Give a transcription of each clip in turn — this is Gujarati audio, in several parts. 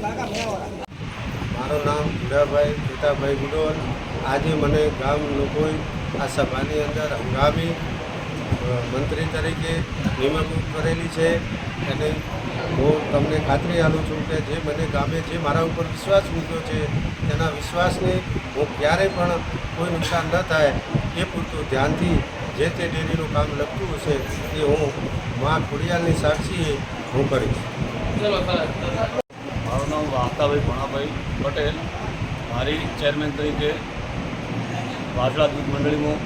મારું નામ હીરાભાઈ ગીતાભાઈ ગુડોર આજે મને ગામ લોકોએ આ સભાની અંદર હંગામી મંત્રી તરીકે નિમણૂક કરેલી છે અને હું તમને ખાતરી આપું છું કે જે મને ગામે જે મારા ઉપર વિશ્વાસ મૂક્યો છે, તેના વિશ્વાસને હું ક્યારેય પણ કોઈ નુકસાન ન થાય એ પૂરતું ધ્યાનથી જે તે ડેરીનું કામ લખતું હશે એ હું મા ખોડિયાલની સાક્ષીએ હું કરીશ. નામ વાહતાભાઈ ભણાભાઈ પટેલ, મારી ચેરમેન તરીકે વાસળા દૂધ મંડળીમાં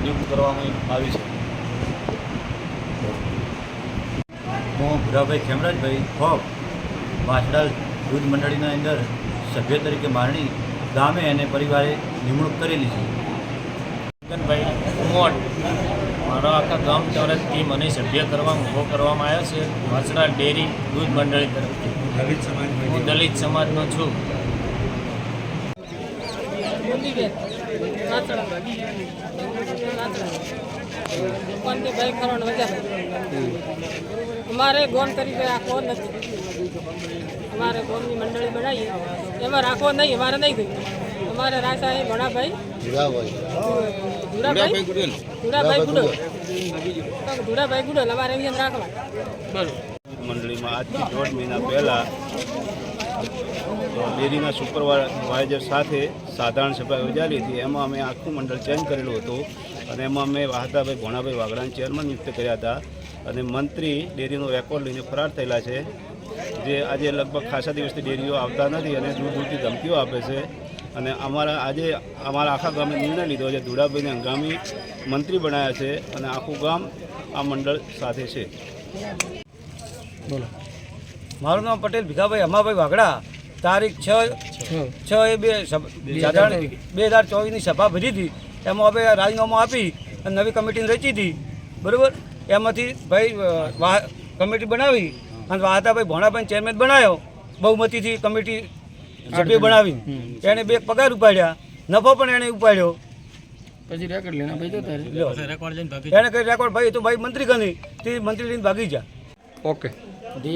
નિયુક્ત કરવામાં આવી છે. હું ભુરાભાઈ ખેમરાજભાઈ ખોપ વાસડા દૂધ મંડળીના અંદર સભ્ય તરીકે મારણી ગામે અને પરિવારે નિમણૂક કરેલી છે. ભાઈ ઉમોટ મારા આખા ગામ તરફથી મને સભ્ય કરવા ઊભો કરવામાં આવ્યો છે. વાસણા ડેરી દૂધ મંડળી તરફથી. દલિત સમાજ હું દલિત સમાજનો છું. ભાઈ અમારે ગોન તરીકે રાખવો નથી. અમારે ગોમની મંડળી બનાવી એમાં રાખવો નહીં અમારે નહીં ગઈ અમારે રાસા એ ભણાભાઈ ધુરાભાઈ? ધુરાભાઈ ગુડો ધુરાભાઈ ગુડો અમારે એવી રાખવા. મંડળીમાં આજથી દોઢ મહિના પહેલાં ડેરીના સુપરવાઇઝર સાથે સાધારણ સભા યોજાયેલી હતી. એમાં અમે આખું મંડળ ચેન્જ કરેલું હતું અને એમાં અમે વાહતાભાઈ ભોણાભાઈ વાગડાને ચેરમેન નિયુક્ત કર્યા હતા અને મંત્રી ડેરીનો રેકોર્ડ લઈને ફરાર થયેલા છે. જે આજે લગભગ ખાસા દિવસથી ડેરીઓ આવતા નથી અને દૂર દૂરથી ધમકીઓ આપે છે. અને અમારા આજે અમારા આખા ગામે નિર્ણય લીધો છે. ધુડાભાઈને હંગામી મંત્રી બનાવ્યા છે અને આખું ગામ આ મંડળ સાથે છે. બોલો. મારું નામ પટેલ ભીખાભાઈ અમાભાઈ વાઘડા. તારીખ છ છ એ બે બે હજાર ચોવીસની સભા ભરી હતી. એમાં અમે રાજીનામું આપી અને નવી કમિટીને રચી હતી. બરાબર? એમાંથી ભાઈ વાહ કમિટી બનાવી અને વાહતાભાઈ ભોણાભાઈ ચેરમેન બનાવ્યો બહુમતીથી કમિટી સભ્ય બનાવી એણે બે પગાર ઉપાડ્યા નફો પણ એણે ઉપાડ્યો. પછી રેકોર્ડ લેના ભાઈ જોતા લ્યો. એણે કઈ રેકોર્ડ ભાઈ તો ભાઈ મંત્રી ગણી તે મંત્રી લઈને ભાગી જા. ઓકે.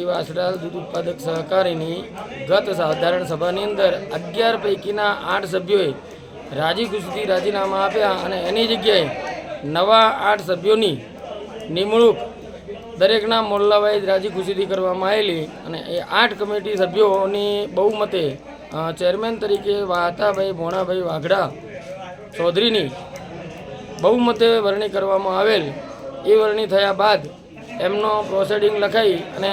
વાસડા દૂધ ઉત્પાદક સહકારીની ગત સાધારણ સભાની અંદર અગિયાર પૈકીના આઠ સભ્યોએ રાજી ખુશીથી રાજીનામા આપ્યા અને એની જગ્યાએ નવા આઠ સભ્યોની નિમણૂક દરેકના મોલ્લાવાઇઝ રાજી ખુશીથી કરવામાં આવેલી અને એ આઠ કમિટી સભ્યોની બહુમતે ચેરમેન તરીકે વાહતાભાઈ ભોણાભાઈ વાઘડા ચૌધરીની બહુમતે વરણી કરવામાં આવેલ. એ વરણી થયા બાદ એમનો પ્રોસેડિંગ લખાઈ અને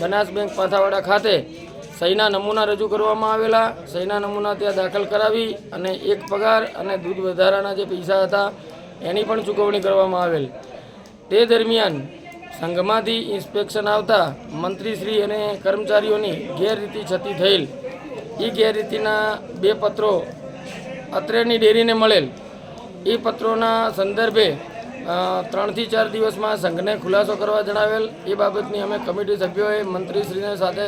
બનાસ બેંક પાથાવાડા ખાતે સહીના નમૂના રજૂ કરવામાં આવેલા. સહીના નમૂના ત્યાં દાખલ કરાવી અને એક પગાર અને દૂધ વધારાના જે પૈસા હતા એની પણ ચૂકવણી કરવામાં આવેલ. તે દરમિયાન સંઘમાંથી ઇન્સ્પેક્શન આવતા મંત્રીશ્રી અને કર્મચારીઓની ગેરરીતિ છતી થયેલ. એ ગેરરીતિના બે પત્રો અત્રેની ડેરીને મળેલ. એ પત્રોના સંદર્ભે ત્રણથી ચાર દિવસમાં સંઘને ખુલાસો કરવા જણાવેલ. એ બાબતની અમે કમિટી સભ્યોએ મંત્રીશ્રીને સાથે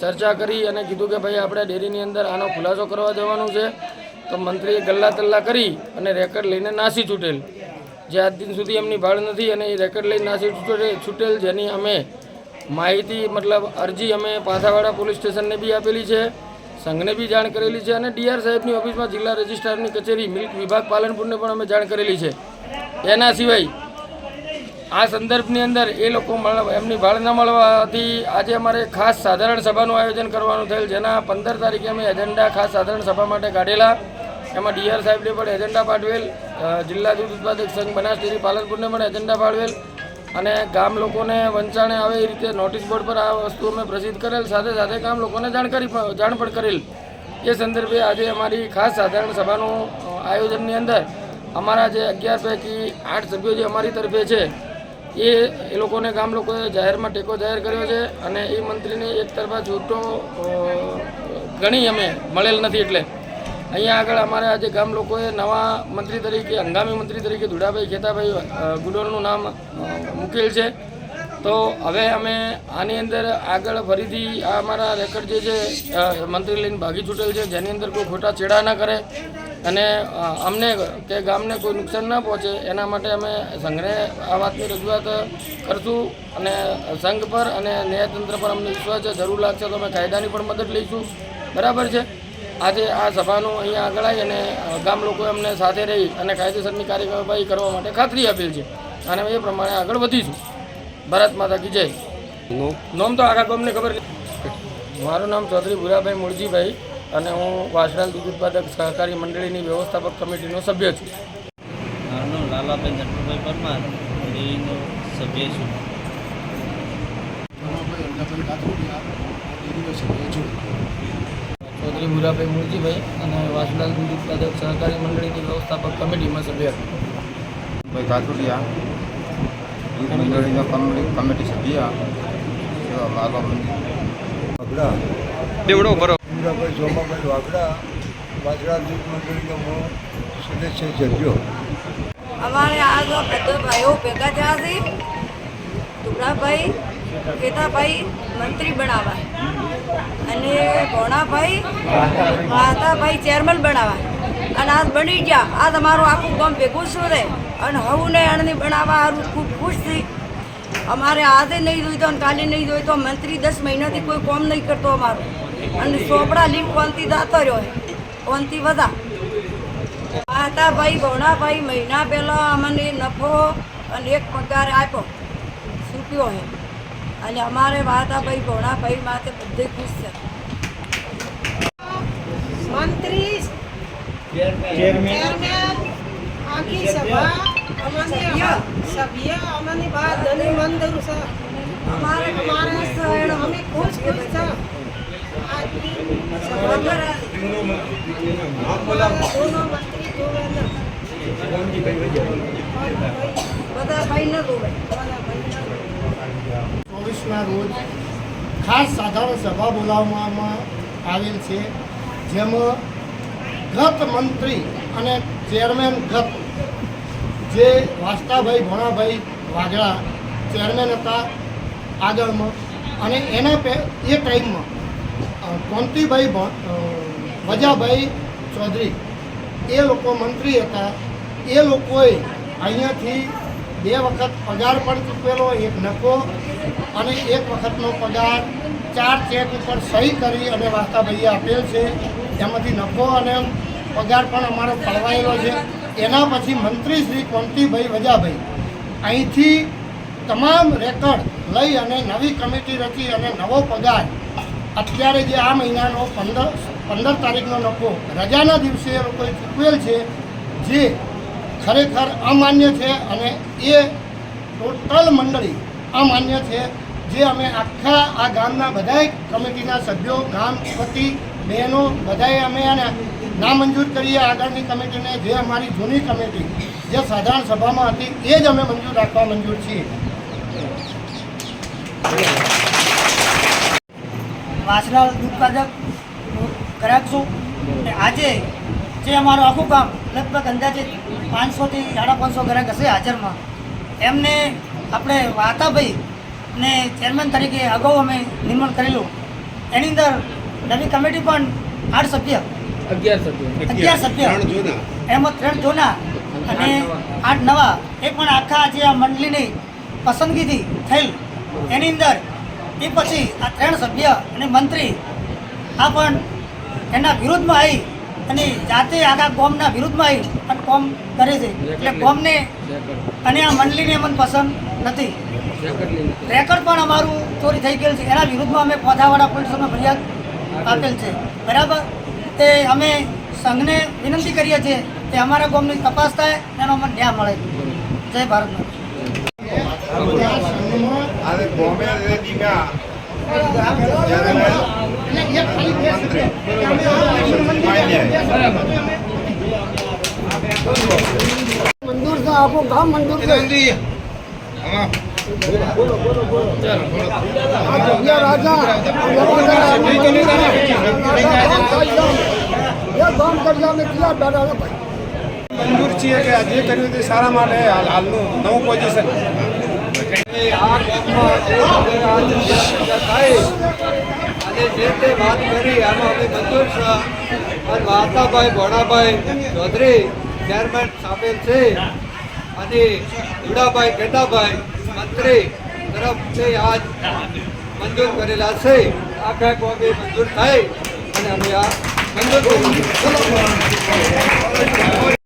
ચર્ચા કરી અને કીધું કે ભાઈ, આપણે ડેરીની અંદર આનો ખુલાસો કરવા જવાનું છે. તો મંત્રીએ ગલ્લા તલ્લા કરી અને રેકર્ડ લઈને નાસી છૂટેલ. જે આજ દિન સુધી એમની ભાળ નથી અને એ રેકર્ડ લઈને નાસી છૂટે, છૂટેલ જેની અમે માહિતી, મતલબ અરજી અમે પાથાવાડા પોલીસ સ્ટેશનને બી આપેલી છે, સંઘને બી જાણ કરેલી છે અને ડીઆર સાહેબની ઓફિસમાં જિલ્લા રજિસ્ટ્રારની કચેરી, મિલ્ક વિભાગ પાલનપુરને પણ અમે જાણ કરેલી છે. એના સિવાય, આ સંદર્ભની અંદર એ લોકો એમની ભાળ ન મળવાથી આજે અમારે ખાસ સાધારણ સભાનું આયોજન કરવાનું થયેલ, જેના પંદર તારીખે અમે એજન્ડા ખાસ સાધારણ સભા માટે કાઢેલા. એમાં ડીઆર સાહેબને પણ એજન્ડા પાઠવેલ જિલ્લા દૂધ ઉત્પાદક સંઘ બનાસ ડેરી પાલનપુરને પણ એજન્ડા પાઠવેલ. અને ગામ લોકોને વંચાણે આવે એ રીતે નોટિસ બોર્ડ પર આ વસ્તુ અમે પ્રસિદ્ધ કરેલ. સાથે સાથે ગામ લોકોને જાણકારી જાણ પણ કરેલ. એ સંદર્ભે આજે અમારી ખાસ સાધારણ સભાનું આયોજનની અંદર અમારા જે અગિયાર પૈકી આઠ સભ્યો જે અમારી તરફે છે, એ એ લોકોને ગામ લોકોએ જાહેરમાં ટેકો જાહેર કર્યો છે અને એ મંત્રીને એક તરફા છૂટો ગણી અમે મળેલ નથી એટલે. અહીંયા આગળ અમારે આજે ગામ લોકોએ નવા મંત્રી તરીકે, હંગામી મંત્રી તરીકે ધુડાભાઈ ખેતાભાઈ ગુડોરનું નામ મૂકેલ છે. તો હવે અમે આની અંદર આગળ ફરીથી આ અમારા રેકર્ડ જે છે મંત્રી લઈને ભાગી છૂટેલ છે. જેની અંદર કોઈ ખોટા ચેડા ના કરે અને અમને કે ગામને કોઈ નુકસાન ના પહોંચે, એના માટે અમે સંઘને આ વાતની રજૂઆત કરશું અને સંઘ પર અને ન્યાયતંત્ર પર અમને વિશ્વાસ છે, જરૂર લાગશે તો અમે કાયદાની પણ મદદ લઈશું. બરાબર છે? આજે આ સભાનું અહીંયા આગળ આવી અને ગામ લોકો અમને સાથે રહી અને કાયદેસરની કાર્યવાહી કરવા માટે ખાતરી આપેલ છે. અને એ પ્રમાણે આગળ વધીશું. ભારત માતા કી જય. નોમ તો આખા ગામને ખબર છે. મારું નામ ચૌધરી ભૂરાભાઈ મુળજીભાઈ અને હું વાસણાલ દૂધ ઉત્પાદક સહકારી મંડળીની વ્યવસ્થાપક કમિટીનો સભ્ય છું. મારું નામ લાલાભાઈ નટુભાઈ પરમાર ડેરીનો સભ્ય છું. ચૌધરી ભુરાભાઈ મુરજીભાઈ અને વાસુલાલ દૂધ ઉત્પાદક સહકારી મંડળીની વ્યવસ્થાપક કમિટીમાં સભ્ય. ભાઈ કાથુડિયા દૂધ મંડળીના કમિટી કમિટી સભ્ય વાગડા. દેવડો બરો મીરાભાઈ સોમાભાઈ વાગડા વાગડા દૂધ મંડળીનો હું સદસ્ય સભ્યો. અમારે આ તો બધા ભાઈઓ ભેગા થયા છે. ટુકડાભાઈ કેતાભાઈ મંત્રી બનાવવા. અને ભોણાભાઈ માતાભાઈ ચેરમેન બનાવવા અને આ બની ગયા. આ તમારું આખું ગામ ભેગું શું રહે અને હું ને અણની બનાવવા સારું ખૂબ ખુશ થઈ અમારે આજે નહીં જોઈ તો અને કાલે નહીં જોઈ તો મંત્રી દસ મહિનાથી કોઈ કોમ નહીં કરતો અમારું. અને ચોપડા લીન કોનથી દાતો રહ્યો કોનથી બધા માતાભાઈ, ભોણાભાઈ, મહિના પહેલાં અમને નફો અને એક પગાર આપ્યો. છૂટ્યો છે અને અમારે માતાભાઈ ભાઈ માથે બધે ખુશ છે. મંત્રી ચેરમેન. આખી સભા અમને સભ્ય. અમને બાદ ધની મંદિર છે. અમારે અમારે સહેણ અમે ખુશ ખુશ છે. બધા ભાઈ મંત્રી જોવે બધા ભાઈ ન રોવે રોજ ખાસ સાધારણ સભા બોલાવવામાં આવેલ છે, જેમાં ગત મંત્રી અને ચેરમેન ગત જે વાસ્તાભાઈ ભોણાભાઈ વાઘડા ચેરમેન હતા આગળમાં, અને એના પે એ ટાઈમમાં કોંતીભાઈ વજાભાઈ ચૌધરી, એ લોકો મંત્રી હતા, એ લોકોએ અહીંયાથી બે વખત પગાર પણ ચૂકવેલો, એક નફો અને એક વખતનો પગાર. ચાર ચેક ઉપર સહી કરી અને વાસ્તાભાઈએ આપેલ છે. એમાંથી નફો અને પગાર પણ અમારો ફળવાયેલો છે. એના પછી મંત્રી શ્રી કોંતીભાઈ વજાભાઈ. અહીંથી તમામ રેકર્ડ લઈ અને નવી કમિટી રચી અને નવો પગાર. અત્યારે જે આ મહિનાનો પંદર પંદર તારીખનો નફો, રજાના દિવસે એ લોકોએ ચૂકવેલ છે, જે ખરેખર અમાન્ય છે અને એ ટોટલ મંડળી અમાન્ય છે જે અમે આખા આ ગામના બધાય કમિટીના સભ્યો, ગામ વતી બહેનો બધાએ અમે એને નામંજૂર કરીએ આગળની કમિટીને. જે અમારી જૂની કમિટી, જે સાધારણ સભામાં હતી, એ જ અમે મંજૂર રાખવા મંજૂર છીએ. વાસણા ઉત્પાદક ગ્રાહક આજે જે અમારું આખું કામ લગભગ અંદાજે પાંચસોથી સાડા પાંચસો ગ્રાહક હશે હાજરમાં. એમને આપણે વાતાભાઈ ને ચેરમેન તરીકે અગાઉ અમે નિર્માણ કરેલું. એની અંદર નવી કમિટી પણ આઠ સભ્ય. અગિયાર સભ્યો. અગિયાર સભ્ય. એમાં ત્રણ જોના અને આઠ નવા. એ પણ આખા જે આ મંડળીની પસંદગીથી થયેલ. એની અંદર એ પછી આ ત્રણ સભ્ય અને મંત્રી આ પણ એના વિરુદ્ધમાં આવી અને જાતે આખા કોમના વિરુદ્ધમાં આવી અને કોમ કરે છે. એટલે કોમને અને આ મંડળીને મને પસંદ નથી. રેકર્ડ પણ અમારું ચોરી થઈ ગયેલ છે. એના વિરુદ્ધમાં અમે પોથાવાડા પોલીસ ફરિયાદ આપેલ છે. બરાબર? તે અમે સંઘને વિનંતી કરીએ છીએ કે અમારા ગામની તપાસ થાય એનો અમને ન્યાય મળે. જય ભારત માતા. એટલે તો આપો ગામ મંદુર રાજા એ ગામ કરજા અમે ક્યાં બેઠા મંજૂર છીએ કે જે કર્યું તે સારા માટે હાલનું નવું પોઝિશન અને જે તે વાત કરી આમાં અમે મંજૂર છે અને વાર્તાભાઈ ભોણાભાઈ ચૌધરી ચેરમેન સામેલ છે અને હીરાભાઈ કેતાભાઈ મંત્રી તરફથી આજ મંજૂર કરેલા છે આખા કોમી મંજૂર થાય અને અમે આ મંજૂર